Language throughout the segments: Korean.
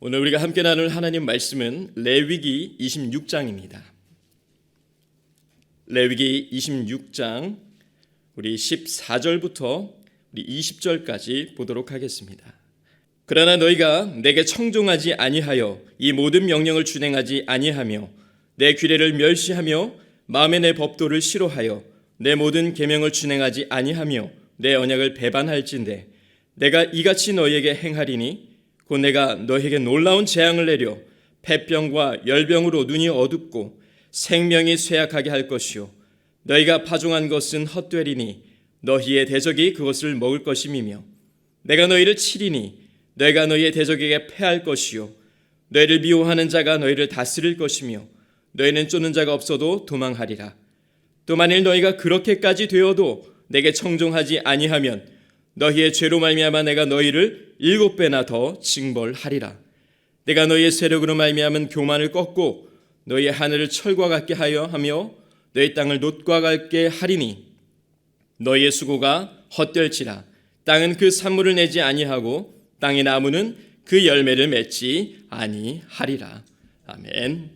오늘 우리가 함께 나눌 하나님 말씀은 레위기 26장입니다. 레위기 26장 우리 14절부터 우리 20절까지 보도록 하겠습니다. 그러나 너희가 내게 청종하지 아니하여 이 모든 명령을 준행하지 아니하며 내 규례를 멸시하며 마음에 내 법도를 싫어하여 내 모든 계명을 준행하지 아니하며 내 언약을 배반할진대 내가 이같이 너희에게 행하리니 곧 내가 너희에게 놀라운 재앙을 내려 폐병과 열병으로 눈이 어둡고 생명이 쇠약하게 할 것이요. 너희가 파종한 것은 헛되리니 너희의 대적이 그것을 먹을 것임이며 내가 너희를 치리니 너희가 너희의 대적에게 패할 것이요. 너희를 미워하는 자가 너희를 다스릴 것이며 너희는 쫓는 자가 없어도 도망하리라. 또 만일 너희가 그렇게까지 되어도 내게 청종하지 아니하면 너희의 죄로 말미암아 내가 너희를 일곱 배나 더 징벌하리라 내가 너희의 세력으로 말미암은 교만을 꺾고 너희의 하늘을 철과 같게 하여 하며 너희 땅을 놋과 같게 하리니 너희의 수고가 헛될지라 땅은 그 산물을 내지 아니하고 땅의 나무는 그 열매를 맺지 아니하리라 아멘.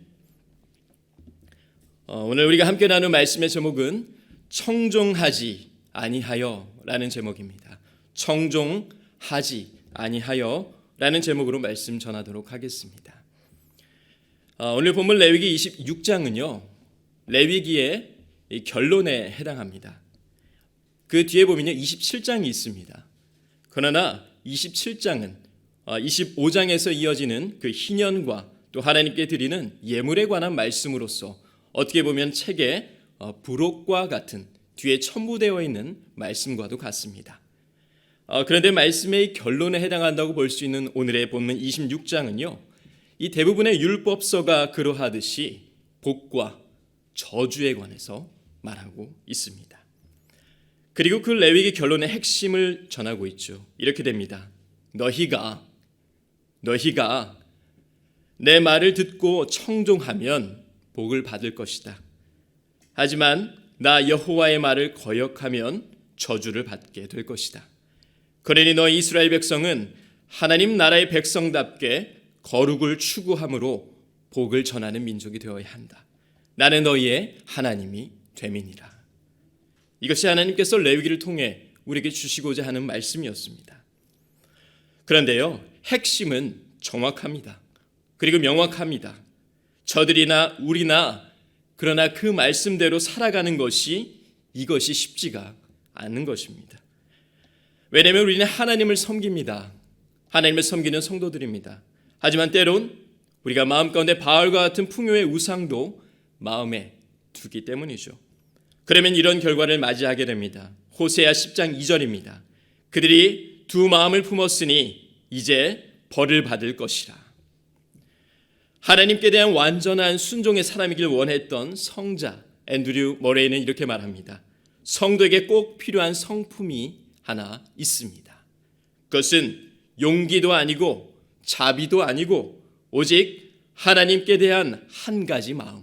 어, 오늘 우리가 함께 나눈 말씀의 제목은 청종하지 아니하여라는 제목입니다. 청종하지 아니하여라는 제목으로 말씀 전하도록 하겠습니다. 어, 오늘 본문 레위기 26장은요. 레위기의 결론에 해당합니다. 그 뒤에 보면요. 27장이 있습니다. 그러나 27장은 25장에서 어, 이어지는 그 희년과 또 하나님께 드리는 예물에 관한 말씀으로서 어떻게 보면 책의 어, 부록과 같은 뒤에 첨부되어 있는 말씀과도 같습니다. 어, 그런데 말씀의 결론에 해당한다고 볼 수 있는 오늘의 본문 26장은요. 이 대부분의 율법서가 그러하듯이 복과 저주에 관해서 말하고 있습니다. 그리고 그 레위기 결론의 핵심을 전하고 있죠. 이렇게 됩니다. 너희가 너희가 내 말을 듣고 청종하면 복을 받을 것이다. 하지만 나 여호와의 말을 거역하면 저주를 받게 될 것이다. 그러니 너 이스라엘 백성은 하나님 나라의 백성답게 거룩을 추구함으로 복을 전하는 민족이 되어야 한다. 나는 너희의 하나님이 됨이니라. 이것이 하나님께서 레위기를 통해 우리에게 주시고자 하는 말씀이었습니다. 그런데요, 핵심은 정확합니다. 그리고 명확합니다. 저들이나 우리나 그러나 그 말씀대로 살아가는 것이 이것이 쉽지가 않는 것입니다. 왜냐하면 우리는 하나님을 섬깁니다. 하나님을 섬기는 성도들입니다. 하지만 때론 우리가 마음 가운데 바알과 같은 풍요의 우상도 마음에 두기 때문이죠. 그러면 이런 결과를 맞이하게 됩니다. 호세아 10장 2절입니다. 그들이 두 마음을 품었으니 이제 벌을 받을 것이라. 하나님께 대한 완전한 순종의 사람이길 원했던 성자 앤드류 머레이는 이렇게 말합니다. 성도에게 꼭 필요한 성품이 하나 있습니다. 그것은 용기도 아니고 자비도 아니고 오직 하나님께 대한 한 가지 마음,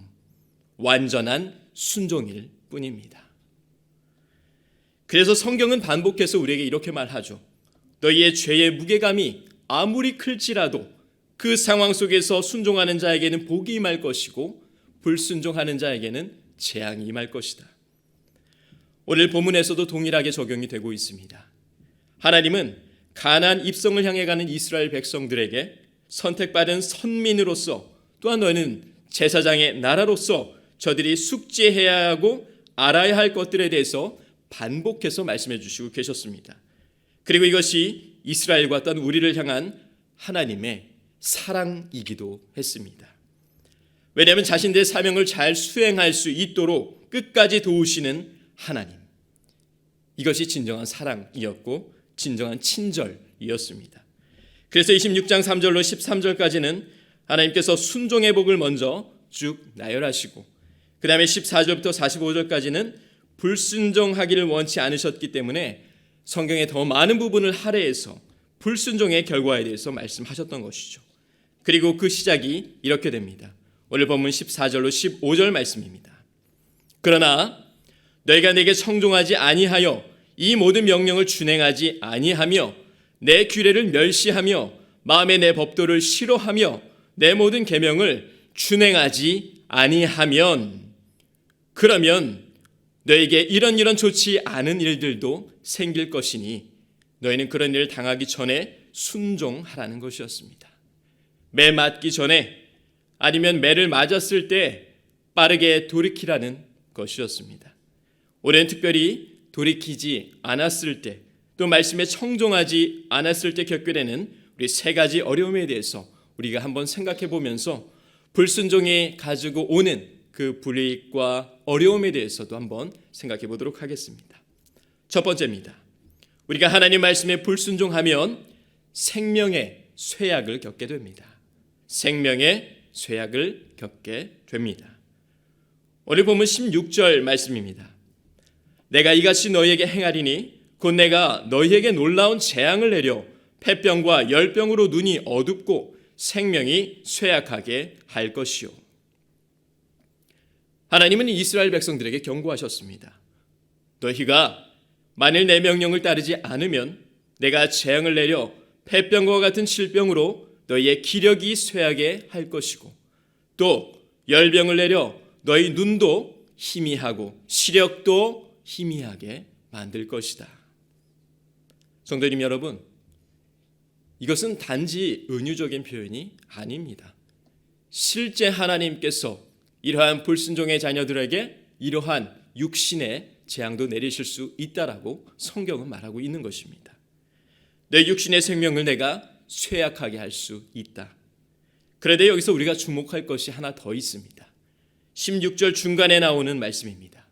완전한 순종일 뿐입니다. 그래서 성경은 반복해서 우리에게 이렇게 말하죠. 너희의 죄의 무게감이 아무리 클지라도 그 상황 속에서 순종하는 자에게는 복이 임할 것이고 불순종하는 자에게는 재앙이 임할 것이다. 오늘 본문에서도 동일하게 적용이 되고 있습니다. 하나님은 가난 입성을 향해 가는 이스라엘 백성들에게 선택받은 선민으로서 또한 너는 제사장의 나라로서 저들이 숙지해야 하고 알아야 할 것들에 대해서 반복해서 말씀해 주시고 계셨습니다. 그리고 이것이 이스라엘과 또한 우리를 향한 하나님의 사랑이기도 했습니다. 왜냐하면 자신들의 사명을 잘 수행할 수 있도록 끝까지 도우시는 하나님. 이것이 진정한 사랑이었고 진정한 친절이었습니다. 그래서 26장 3절로 13절까지는 하나님께서 순종의 복을 먼저 쭉 나열하시고 그 다음에 14절부터 45절까지는 불순종하기를 원치 않으셨기 때문에 성경의 더 많은 부분을 할애해서 불순종의 결과에 대해서 말씀하셨던 것이죠. 그리고 그 시작이 이렇게 됩니다. 오늘 본문 14절로 15절 말씀입니다. 그러나 너희가 내게 청종하지 아니하여 이 모든 명령을 준행하지 아니하며 내 규례를 멸시하며 마음에 내 법도를 싫어하며 내 모든 계명을 준행하지 아니하면 그러면 너에게 이런 이런 좋지 않은 일들도 생길 것이니 너희는 그런 일을 당하기 전에 순종하라는 것이었습니다. 매 맞기 전에 아니면 매를 맞았을 때 빠르게 돌이키라는 것이었습니다. 올해는 특별히 돌이키지 않았을 때 또 말씀에 청종하지 않았을 때 겪게 되는 우리 세 가지 어려움에 대해서 우리가 한번 생각해 보면서 불순종이 가지고 오는 그 불이익과 어려움에 대해서도 한번 생각해 보도록 하겠습니다. 첫 번째입니다. 우리가 하나님 말씀에 불순종하면 생명의 쇠약을 겪게 됩니다. 생명의 쇠약을 겪게 됩니다. 오늘 보면 16절 말씀입니다. 내가 이같이 너희에게 행하리니 곧 내가 너희에게 놀라운 재앙을 내려 폐병과 열병으로 눈이 어둡고 생명이 쇠약하게 할 것이요. 하나님은 이스라엘 백성들에게 경고하셨습니다. 너희가 만일 내 명령을 따르지 않으면 내가 재앙을 내려 폐병과 같은 질병으로 너희의 기력이 쇠하게 할 것이고 또 열병을 내려 너희 눈도 희미하고 시력도 희미하게 만들 것이다. 성도님 여러분, 이것은 단지 은유적인 표현이 아닙니다. 실제 하나님께서 이러한 불순종의 자녀들에게 이러한 육신의 재앙도 내리실 수 있다라고 성경은 말하고 있는 것입니다. 내 육신의 생명을 내가 쇠약하게 할 수 있다. 그런데 여기서 우리가 주목할 것이 하나 더 있습니다. 16절 중간에 나오는 말씀입니다.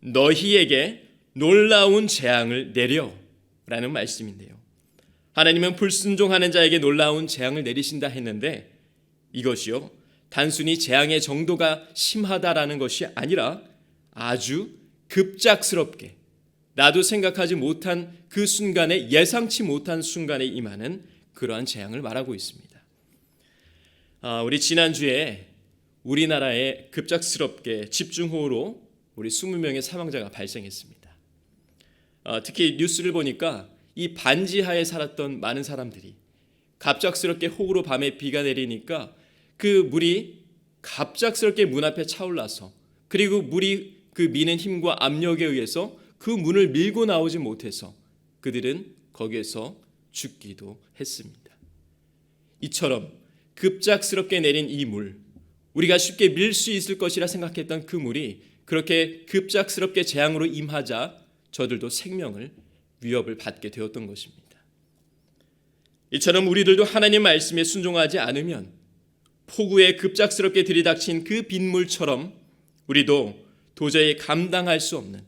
너희에게 놀라운 재앙을 내려 라는 말씀인데요. 하나님은 불순종하는 자에게 놀라운 재앙을 내리신다 했는데 이것이요. 단순히 재앙의 정도가 심하다라는 것이 아니라 아주 급작스럽게 나도 생각하지 못한 그 순간에 예상치 못한 순간에 임하는 그러한 재앙을 말하고 있습니다. 아, 우리 지난주에 우리나라에 급작스럽게 집중호우로 우리 20명의 사망자가 발생했습니다. 아, 특히 뉴스를 보니까 이 반지 하에 살았던 많은 사람들이 갑작스럽게 호우로 밤에 비가 내리니까 그 물이 갑작스럽게 문 앞에 차올라서 그리고 물이 그 미는 힘과 압력에 의해서 그 문을 밀고 나오지 못해서 그들은 거기에서 죽기도 했습니다. 이처럼 급작스럽게 내린 이 물, 우리가 쉽게 밀 수 있을 것이라 생각했던 그 물이 그렇게 급작스럽게 재앙으로 임하자 저들도 생명을 위협을 받게 되었던 것입니다. 이처럼 우리들도 하나님 말씀에 순종하지 않으면 폭우에 급작스럽게 들이닥친 그 빗물처럼 우리도 도저히 감당할 수 없는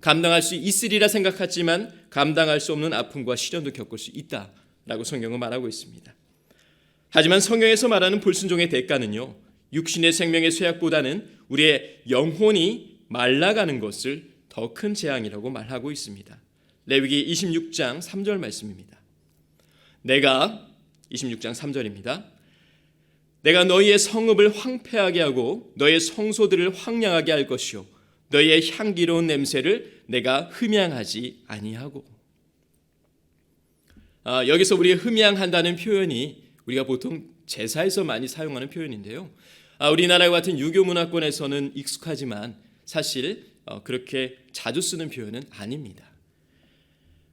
감당할 수 있으리라 생각했지만 감당할 수 없는 아픔과 시련도 겪을 수 있다라고 성경은 말하고 있습니다. 하지만 성경에서 말하는 불순종의 대가는요. 육신의 생명의 쇠약보다는 우리의 영혼이 말라가는 것을 더 큰 재앙이라고 말하고 있습니다. 레위기 26장 3절 말씀입니다. 내가 26장 3절입니다. 내가 너희의 성읍을 황폐하게 하고 너희의 성소들을 황량하게 할 것이요 너희의 향기로운 냄새를 내가 흠양하지 아니하고 아, 여기서 우리 흠양한다는 표현이 우리가 보통 제사에서 많이 사용하는 표현인데요. 아, 우리나라 같은 유교 문화권에서는 익숙하지만 사실 어, 그렇게 자주 쓰는 표현은 아닙니다.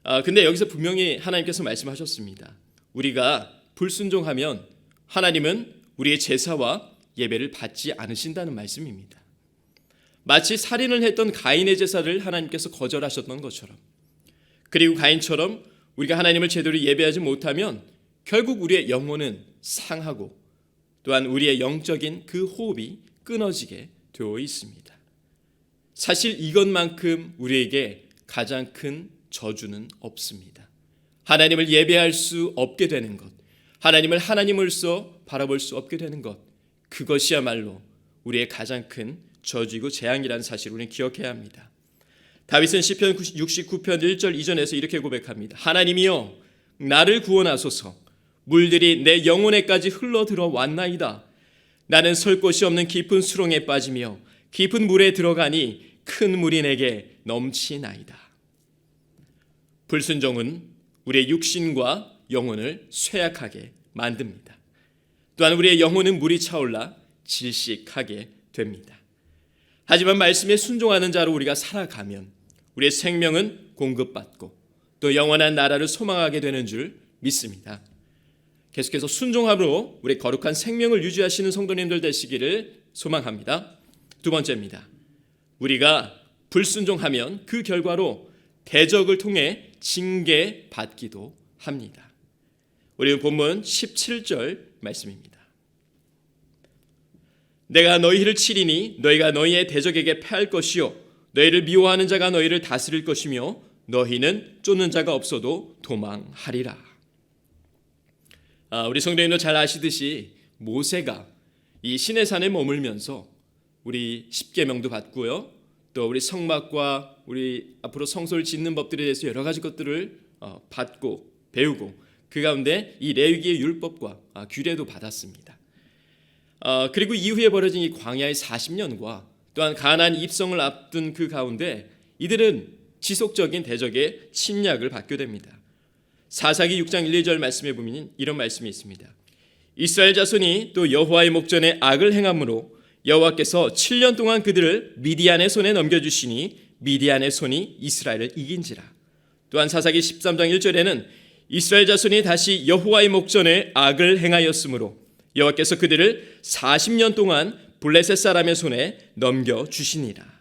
아, 근데 여기서 분명히 하나님께서 말씀하셨습니다. 우리가 불순종하면 하나님은 우리의 제사와 예배를 받지 않으신다는 말씀입니다. 마치 살인을 했던 가인의 제사를 하나님께서 거절하셨던 것처럼 그리고 가인처럼 우리가 하나님을 제대로 예배하지 못하면 결국 우리의 영혼은 상하고 또한 우리의 영적인 그 호흡이 끊어지게 되어 있습니다. 사실 이것만큼 우리에게 가장 큰 저주는 없습니다. 하나님을 예배할 수 없게 되는 것, 하나님을 하나님으로서 바라볼 수 없게 되는 것, 그것이야말로 우리의 가장 큰 저주이고 재앙이라는 사실을 우리는 기억해야 합니다. 다윗은 시편 69편 1절 이전에서 이렇게 고백합니다. 하나님이여 나를 구원하소서 물들이 내 영혼에까지 흘러 들어왔나이다. 나는 설 곳이 없는 깊은 수렁에 빠지며 깊은 물에 들어가니 큰 물이 내게 넘치나이다. 불순종은 우리의 육신과 영혼을 쇠약하게 만듭니다. 또한 우리의 영혼은 물이 차올라 질식하게 됩니다. 하지만 말씀에 순종하는 자로 우리가 살아가면 우리의 생명은 공급받고 또 영원한 나라를 소망하게 되는 줄 믿습니다. 계속해서 순종함으로 우리 거룩한 생명을 유지하시는 성도님들 되시기를 소망합니다. 두 번째입니다. 우리가 불순종하면 그 결과로 대적을 통해 징계 받기도 합니다. 우리 본문 17절 말씀입니다. 내가 너희를 치리니 너희가 너희의 대적에게 패할 것이요 너희를 미워하는 자가 너희를 다스릴 것이며 너희는 쫓는 자가 없어도 도망하리라. 아, 우리 성도님도 잘 아시듯이 모세가 이 신의 산에 머물면서 우리 십계명도 받고요. 또 우리 성막과 우리 앞으로 성소를 짓는 법들에 대해서 여러 가지 것들을 어, 받고 배우고 그 가운데 이 레위기의 율법과 아, 규례도 받았습니다. 어, 그리고 이후에 벌어진 이 광야의 40년과 또한 가나안 입성을 앞둔 그 가운데 이들은 지속적인 대적의 침략을 받게 됩니다. 사사기 6장 1, 2절 말씀에 보면 이런 말씀이 있습니다. 이스라엘 자손이 또 여호와의 목전에 악을 행함으로 여호와께서 7년 동안 그들을 미디안의 손에 넘겨주시니 미디안의 손이 이스라엘을 이긴지라. 또한 사사기 13장 1절에는 이스라엘 자손이 다시 여호와의 목전에 악을 행하였으므로 여호와께서 그들을 40년 동안 블레셋 사람의 손에 넘겨 주시니라.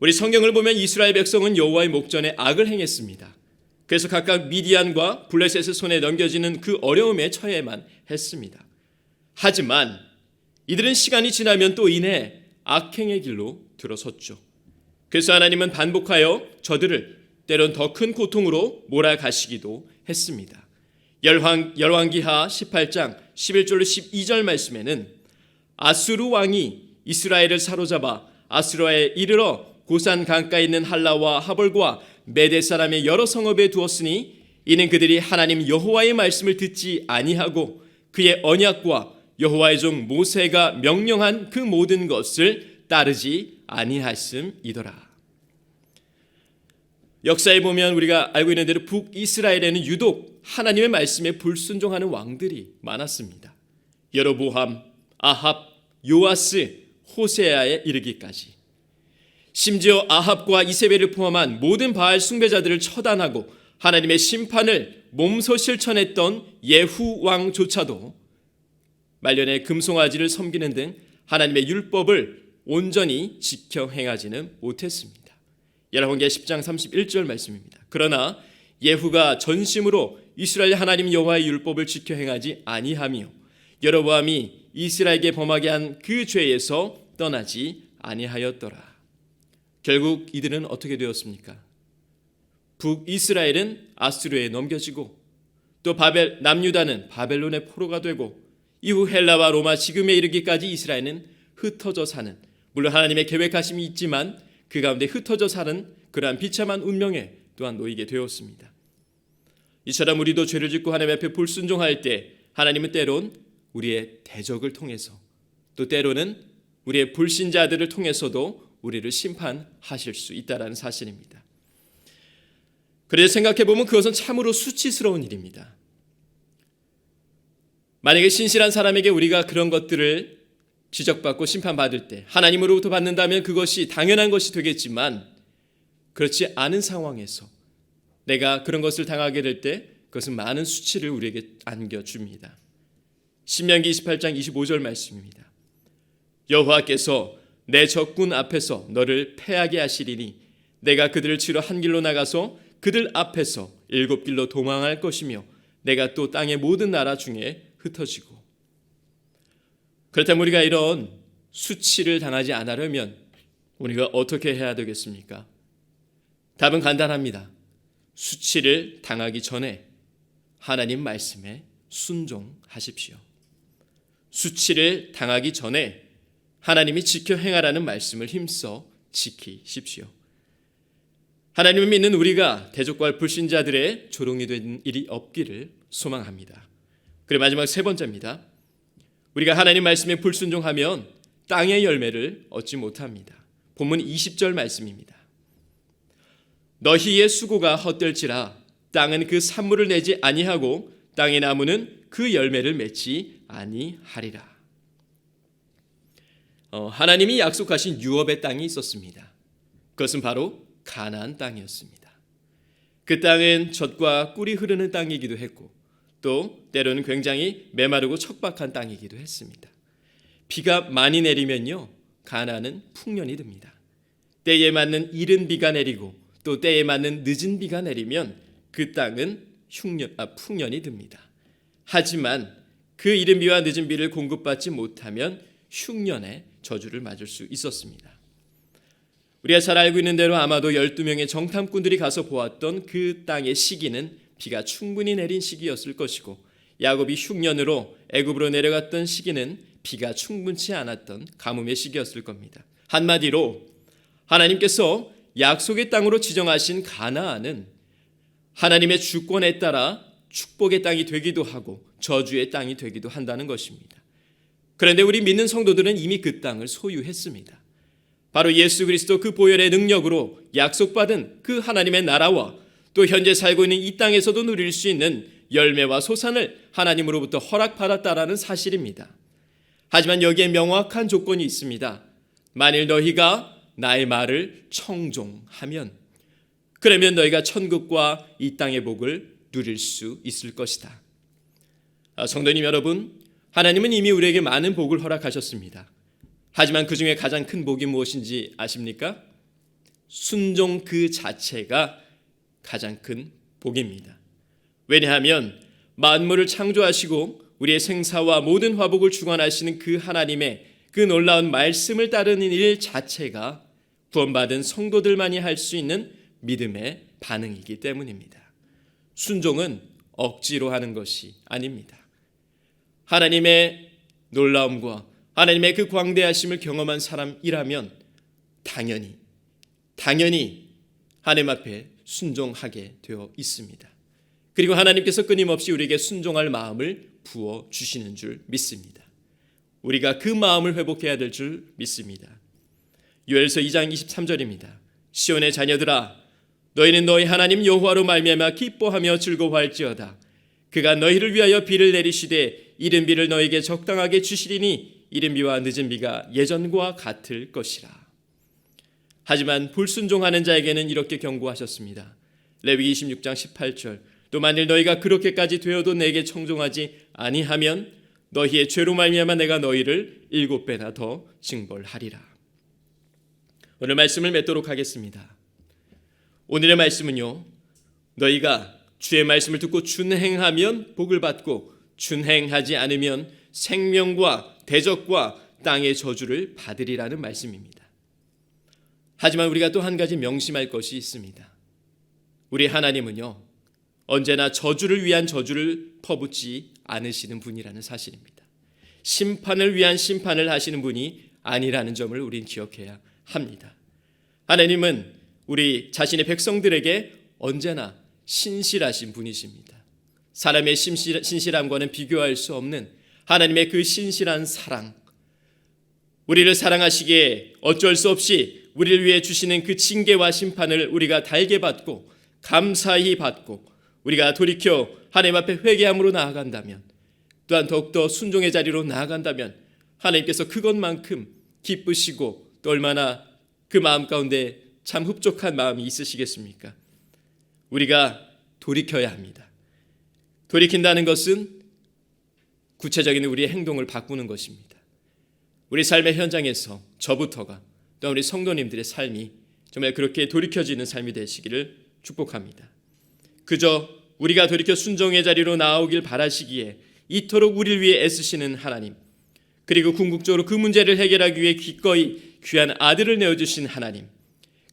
우리 성경을 보면 이스라엘 백성은 여호와의 목전에 악을 행했습니다. 그래서 각각 미디안과 블레셋의 손에 넘겨지는 그 어려움에 처해만 했습니다. 하지만 이들은 시간이 지나면 또 이내 악행의 길로 들어섰죠. 그래서 하나님은 반복하여 저들을 때론 더 큰 고통으로 몰아가시기도 했습니다. 열왕, 열왕기하 18장 11절로 12절 말씀에는 아수르 왕이 이스라엘을 사로잡아 아수라에 이르러 고산 강가에 있는 할라와 하볼과 메대 사람의 여러 성읍에 두었으니 이는 그들이 하나님 여호와의 말씀을 듣지 아니하고 그의 언약과 여호와의 종 모세가 명령한 그 모든 것을 따르지 아니하심이더라. 역사에 보면 우리가 알고 있는 대로 북이스라엘에는 유독 하나님의 말씀에 불순종하는 왕들이 많았습니다. 여로보함, 아합, 요아스, 호세아에 이르기까지. 심지어 아합과 이세벨을 포함한 모든 바알 숭배자들을 처단하고 하나님의 심판을 몸소 실천했던 예후 왕조차도 말년에 금송아지를 섬기는 등 하나님의 율법을 온전히 지켜 행하지는 못했습니다. 열왕기 10장 31절 말씀입니다. 그러나 예후가 전심으로 이스라엘 하나님 여호와의 율법을 지켜 행하지 아니하며 여로보암이 이스라엘에게 범하게 한 그 죄에서 떠나지 아니하였더라. 결국 이들은 어떻게 되었습니까? 북이스라엘은 아스르에 넘겨지고 또 바벨 남유다는 바벨론의 포로가 되고 이후 헬라와 로마 지금에 이르기까지 이스라엘은 흩어져 사는 물론 하나님의 계획하심이 있지만 그 가운데 흩어져 사는 그러한 비참한 운명에 또한 놓이게 되었습니다. 이처럼 우리도 죄를 짓고 하나님 앞에 불순종할 때 하나님은 때론 우리의 대적을 통해서 또 때로는 우리의 불신자들을 통해서도 우리를 심판하실 수 있다라는 사실입니다. 그래서 생각해 보면 그것은 참으로 수치스러운 일입니다. 만약에 신실한 사람에게 우리가 그런 것들을 지적받고 심판받을 때 하나님으로부터 받는다면 그것이 당연한 것이 되겠지만 그렇지 않은 상황에서 내가 그런 것을 당하게 될 때 그것은 많은 수치를 우리에게 안겨줍니다. 신명기 28장 25절 말씀입니다. 여호와께서 내 적군 앞에서 너를 패하게 하시리니 내가 그들을 치러 한 길로 나가서 그들 앞에서 일곱 길로 도망할 것이며 내가 또 땅의 모든 나라 중에 흩어지고 그렇다면 우리가 이런 수치를 당하지 않으려면 우리가 어떻게 해야 되겠습니까? 답은 간단합니다. 수치를 당하기 전에 하나님 말씀에 순종하십시오. 수치를 당하기 전에 하나님이 지켜 행하라는 말씀을 힘써 지키십시오. 하나님을 믿는 우리가 대적과 불신자들의 조롱이 된 일이 없기를 소망합니다. 그리고 마지막 세 번째입니다. 우리가 하나님 말씀에 불순종하면 땅의 열매를 얻지 못합니다. 본문 20절 말씀입니다. 너희의 수고가 헛될지라 땅은 그 산물을 내지 아니하고 땅의 나무는 그 열매를 맺지 아니하리라. 어, 하나님이 약속하신 유업의 땅이 있었습니다. 그것은 바로 가나안 땅이었습니다. 그 땅은 젖과 꿀이 흐르는 땅이기도 했고 또 때로는 굉장히 메마르고 척박한 땅이기도 했습니다. 비가 많이 내리면요 가나안은 풍년이 듭니다. 때에 맞는 이른 비가 내리고 또 때에 맞는 늦은 비가 내리면 그 땅은 흉년, 아, 풍년이 듭니다. 하지만 그 이른 비와 늦은 비를 공급받지 못하면 흉년의 저주를 맞을 수 있었습니다. 우리가 잘 알고 있는 대로 아마도 12명의 정탐꾼들이 가서 보았던 그 땅의 시기는 비가 충분히 내린 시기였을 것이고 야곱이 흉년으로 애굽으로 내려갔던 시기는 비가 충분치 않았던 가뭄의 시기였을 겁니다. 한마디로 하나님께서 약속의 땅으로 지정하신 가나안은 하나님의 주권에 따라 축복의 땅이 되기도 하고 저주의 땅이 되기도 한다는 것입니다. 그런데 우리 믿는 성도들은 이미 그 땅을 소유했습니다. 바로 예수 그리스도 그 보혈의 능력으로 약속받은 그 하나님의 나라와 또 현재 살고 있는 이 땅에서도 누릴 수 있는 열매와 소산을 하나님으로부터 허락받았다라는 사실입니다. 하지만 여기에 명확한 조건이 있습니다. 만일 너희가 나의 말을 청종하면 그러면 너희가 천국과 이 땅의 복을 누릴 수 있을 것이다. 아, 성도님 여러분, 하나님은 이미 우리에게 많은 복을 허락하셨습니다. 하지만 그 중에 가장 큰 복이 무엇인지 아십니까? 순종 그 자체가 가장 큰 복입니다. 왜냐하면 만물을 창조하시고 우리의 생사와 모든 화복을 주관하시는 그 하나님의 그 놀라운 말씀을 따르는 일 자체가 구원받은 성도들만이 할 수 있는 믿음의 반응이기 때문입니다. 순종은 억지로 하는 것이 아닙니다. 하나님의 놀라움과 하나님의 그 광대하심을 경험한 사람이라면 당연히 당연히 하나님 앞에 순종하게 되어 있습니다. 그리고 하나님께서 끊임없이 우리에게 순종할 마음을 부어 주시는 줄 믿습니다. 우리가 그 마음을 회복해야 될 줄 믿습니다. 요엘서 2장 23절입니다. 시온의 자녀들아 너희는 너희 하나님 여호와로 말미암아 기뻐하며 즐거워할지어다. 그가 너희를 위하여 비를 내리시되 이른 비를 너에게 적당하게 주시리니 이른 비와 늦은 비가 예전과 같을 것이라. 하지만 불순종하는 자에게는 이렇게 경고하셨습니다. 레위 26장 18절 또 만일 너희가 그렇게까지 되어도 내게 청종하지 아니하면 너희의 죄로 말미암아 내가 너희를 일곱 배나 더 징벌하리라. 오늘 말씀을 맺도록 하겠습니다. 오늘의 말씀은요. 너희가 주의 말씀을 듣고 준행하면 복을 받고 준행하지 않으면 생명과 대적과 땅의 저주를 받으리라는 말씀입니다. 하지만 우리가 또 한 가지 명심할 것이 있습니다. 우리 하나님은요. 언제나 저주를 위한 저주를 퍼붓지 않으시는 분이라는 사실입니다. 심판을 위한 심판을 하시는 분이 아니라는 점을 우린 기억해야 합니다. 하나님은 우리 자신의 백성들에게 언제나 신실하신 분이십니다. 사람의 신실, 신실함과는 비교할 수 없는 하나님의 그 신실한 사랑, 우리를 사랑하시기에 어쩔 수 없이 우리를 위해 주시는 그 징계와 심판을 우리가 달게 받고 감사히 받고 우리가 돌이켜 하나님 앞에 회개함으로 나아간다면 또한 더욱더 순종의 자리로 나아간다면 하나님께서 그것만큼 기쁘시고 또 얼마나 그 마음 가운데 참 흡족한 마음이 있으시겠습니까? 우리가 돌이켜야 합니다. 돌이킨다는 것은 구체적인 우리의 행동을 바꾸는 것입니다. 우리 삶의 현장에서 저부터가 또 우리 성도님들의 삶이 정말 그렇게 돌이켜지는 삶이 되시기를 축복합니다. 그저 우리가 돌이켜 순종의 자리로 나오길 바라시기에 이토록 우리를 위해 애쓰시는 하나님 그리고 궁극적으로 그 문제를 해결하기 위해 기꺼이 귀한 아들을 내어주신 하나님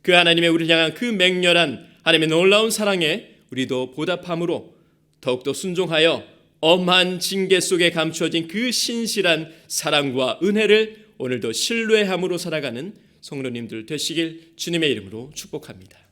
그 하나님의 우리를 향한 그 맹렬한 하나님의 놀라운 사랑에 우리도 보답함으로 더욱더 순종하여 엄한 징계 속에 감추어진 그 신실한 사랑과 은혜를 오늘도 신뢰함으로 살아가는 성도님들 되시길 주님의 이름으로 축복합니다.